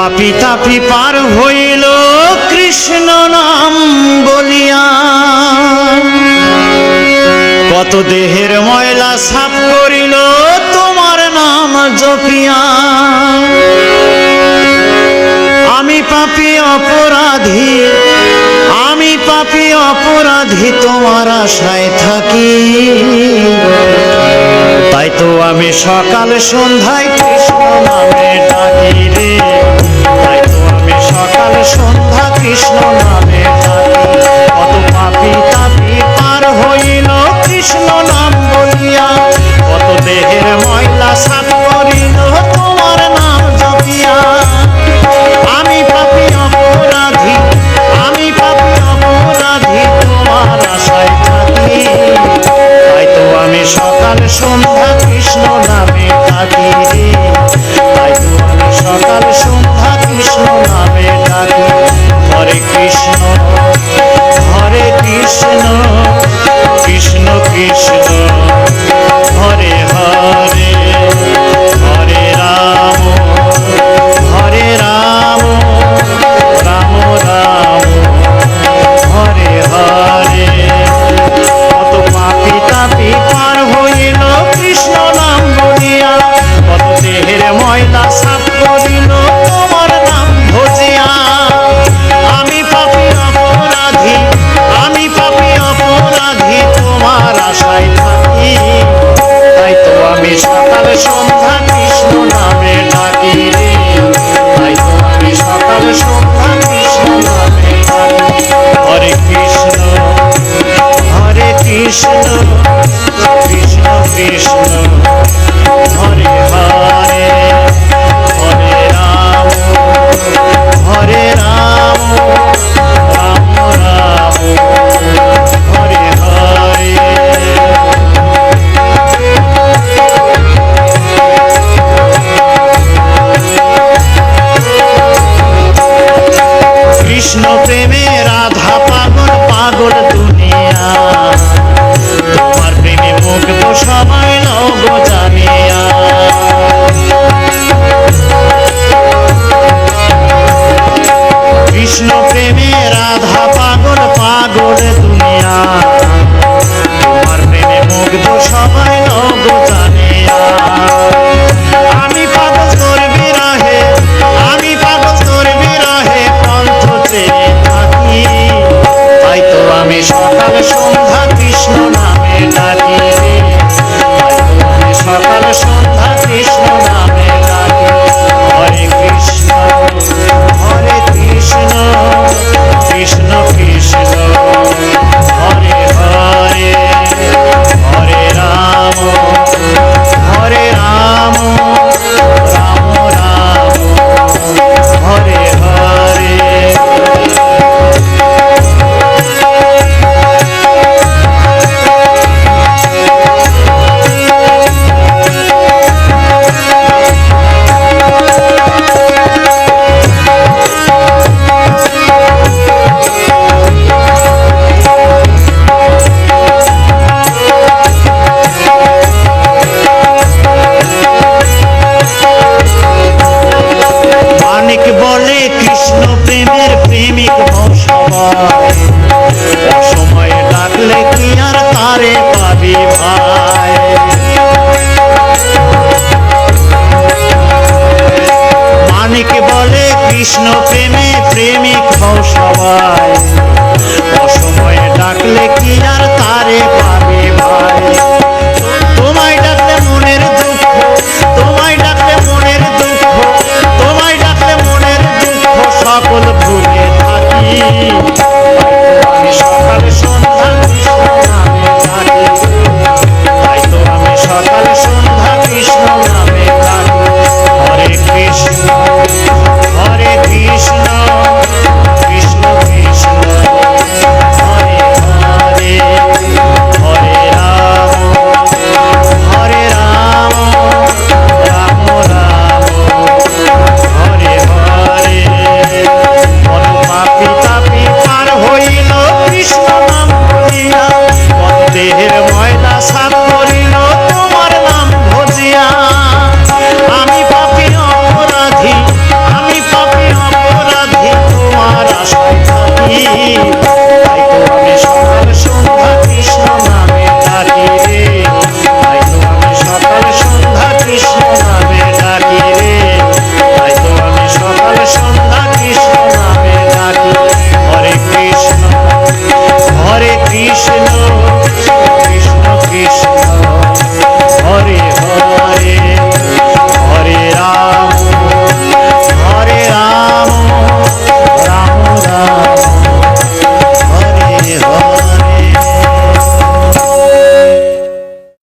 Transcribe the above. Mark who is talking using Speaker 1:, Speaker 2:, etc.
Speaker 1: পাপি তাপি পার হইল কৃষ্ণ নাম বলিয়া। কত দেহের ময়লা সাফ করিল তোমার নাম জপিয়া। আমি পাপি অপরাধী, আমি পাপি অপরাধী তোমার আশায় থাকি। তাই তো আমি সকাল সন্ধ্যায় কৃষ্ণ নামে ডাকি তার সন্ধ্যা কৃষ্ণ প্রেমে রাধা পাগল পাগল দুনিয়া। তোমার প্রেমে মুখ বসাবায়